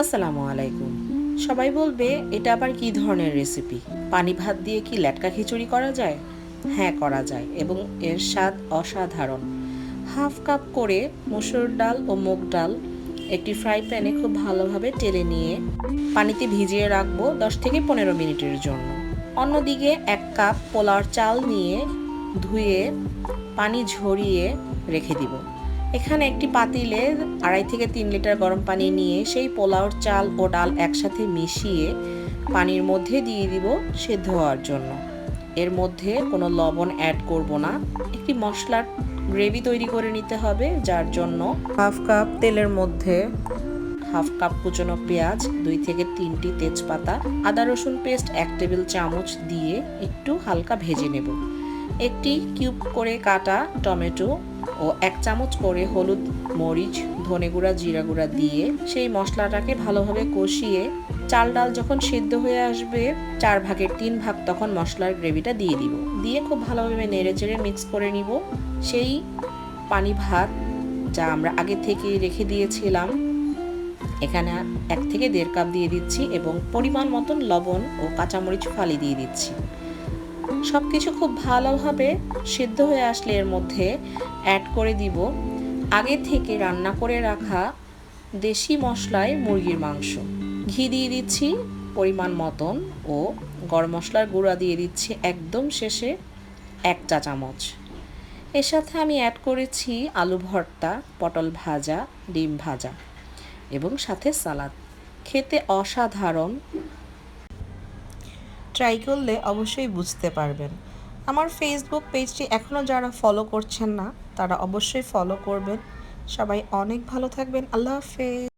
আসসালামু আলাইকুম। সবাই বলবে, এটা আবার কি ধরনের রেসিপি পানি ভাত দিয়ে কি ল্যাটকা খিচুড়ি করা যায়? হ্যাঁ করা যায় এবং এর স্বাদ অসাধারণ। হাফ কাপ করে মসুর ডাল ও মুগ ডাল একটি ফ্রাই প্যানে খুব ভালোভাবে টেলে নিয়ে পানিতে ভিজিয়ে রাখব দশ থেকে পনেরো মিনিটের জন্য। অন্যদিকে এক কাপ পোলার চাল নিয়ে ধুয়ে পানি ঝরিয়ে রেখে দিব। এখানে একটি পাতিলে আড়াই থেকে তিন লিটার গরম পানি নিয়ে সেই পোলাওর চাল ও ডাল একসাথে মিশিয়ে পানির মধ্যে দিয়ে দিব সেদ্ধ হওয়ার জন্য। এর মধ্যে কোনো লবণ অ্যাড করব না। একটি মশলার গ্রেভি তৈরি করে নিতে হবে, যার জন্য হাফ কাপ তেলের মধ্যে হাফ কাপ কুচনো পেঁয়াজ, দুই থেকে তিনটি তেজপাতা, আদা রসুন পেস্ট, এক টেবিল চামচ দিয়ে একটু হালকা ভেজে নেব। একটি কিউব করে কাটা টমেটো ও এক চামচ করে হলুদ, মরিচ, ধনে গুঁড়া, জিরা গুঁড়া দিয়ে সেই মশলাটাকে ভালোভাবে কষিয়ে চাল ডাল যখন সিদ্ধ হয়ে আসবে, চার ভাগের তিন ভাগ তখন মশলার গ্রেভিটা দিয়ে দিব। দিয়ে খুব ভালোভাবে নেড়ে চেড়ে মিক্স করে নিব। সেই পানি ভাত যা আমরা আগে থেকে রেখে দিয়েছিলাম, এখানে এক থেকে দেড় কাপ দিয়ে দিচ্ছি এবং পরিমাণ মতন লবণ ও কাঁচামরিচ ফালি দিয়ে দিচ্ছি। সব কিছু খুব ভালোভাবে সিদ্ধ হয়ে আসলে এর মধ্যে অ্যাড করে দিব। আগে থেকে রান্না করে রাখা দেশি মশলায় মুরগির মাংস। ঘি দিয়ে দিচ্ছি পরিমাণ মতন ও গরম মশলার গুঁড়া দিয়ে দিচ্ছি একদম শেষে এক চা চামচ। এর সাথে আমি অ্যাড করেছি আলু ভর্তা, পটল ভাজা, ডিম ভাজা এবং সাথে সালাদ। খেতে অসাধারণ ট্রাই করলে অবশ্যই বুঝতে পারবেন। আমার ফেসবুক পেজটি এখনও যারা ফলো করছেন না, তারা অবশ্যই ফলো করবেন। সবাই অনেক ভালো থাকবেন। আল্লাহ হাফেজ।